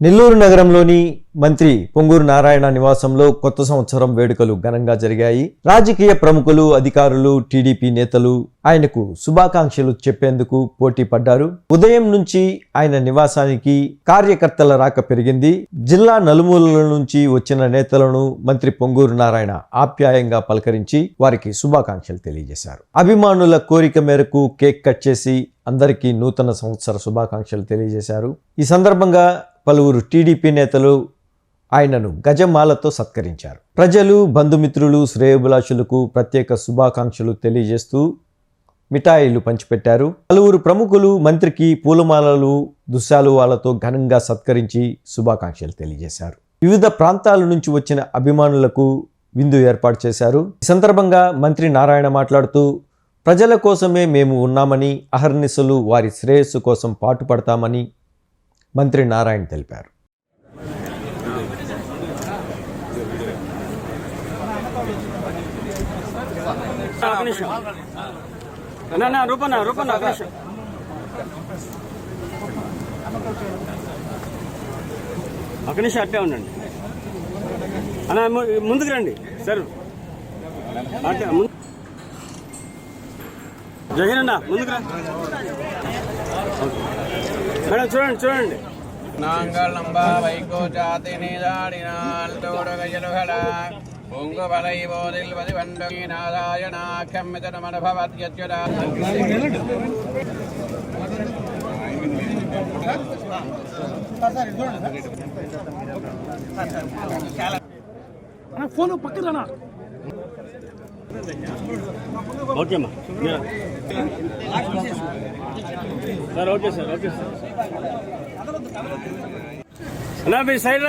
నెల్లూరు నగరంలోని మంత్రి పొంగూరు నారాయణ నివాసంలో కొత్త సంవత్సరం వేడుకలు ఘనంగా జరిగాయి. రాజకీయ ప్రముఖులు అధికారులు టీడీపీ నేతలు ఆయనకు శుభాకాంక్షలు చెప్పేందుకు పోటీ పడ్డారు. ఉదయం నుంచి ఆయన నివాసానికి కార్యకర్తల రాక పెరిగింది. జిల్లా నలుమూలల నుంచి వచ్చిన నేతలను మంత్రి పొంగూరు నారాయణ ఆప్యాయంగా పలకరించి వారికి శుభాకాంక్షలు తెలియజేశారు. అభిమానుల కోరిక మేరకు కేక్ కట్ చేసి అందరికీ నూతన సంవత్సర శుభాకాంక్షలు తెలియజేశారు. ఈ సందర్భంగా పలువురు టీడీపీ నేతలు ఆయనను గజమాలతో సత్కరించారు. ప్రజలు బంధుమిత్రులు శ్రేయభిలాషులకు ప్రత్యేక శుభాకాంక్షలు తెలియజేస్తూ మిఠాయిలు పంచిపెట్టారు. పలువురు ప్రముఖులు మంత్రికి పూలమాలలు దుశ్శాలువాలతో ఘనంగా సత్కరించి శుభాకాంక్షలు తెలియజేశారు. వివిధ ప్రాంతాల నుంచి వచ్చిన అభిమానులకు విందు ఏర్పాటు చేశారు. ఈ సందర్భంగా మంత్రి నారాయణ మాట్లాడుతూ ప్రజల కోసమే మేము ఉన్నామని అహర్నిశలు వారి శ్రేయస్సు కోసం పాటుపడతామని మంత్రి నారాయణ తెలిపారు. ఒక నిమిషం. రూపన్న రూపన్న అట్టే ఉండండి. అన్న ము- ముందుకు రండి సార్. అట్టే ముందు జహీర్ అన్న ముందుకు రా. మేడం చూడండి చూడండి நாங்களம்பா வைகோ ஜாதி நீதாடினால் தோடகையலுகள பொங்கு வலை போதில் பதிவண்டகி நாராயணாக்கம் மிதனமனுபவத் யத்யுதா ఓకే అమ్మా మీరు- sir okay sir okay sir. నా మీ సైడ్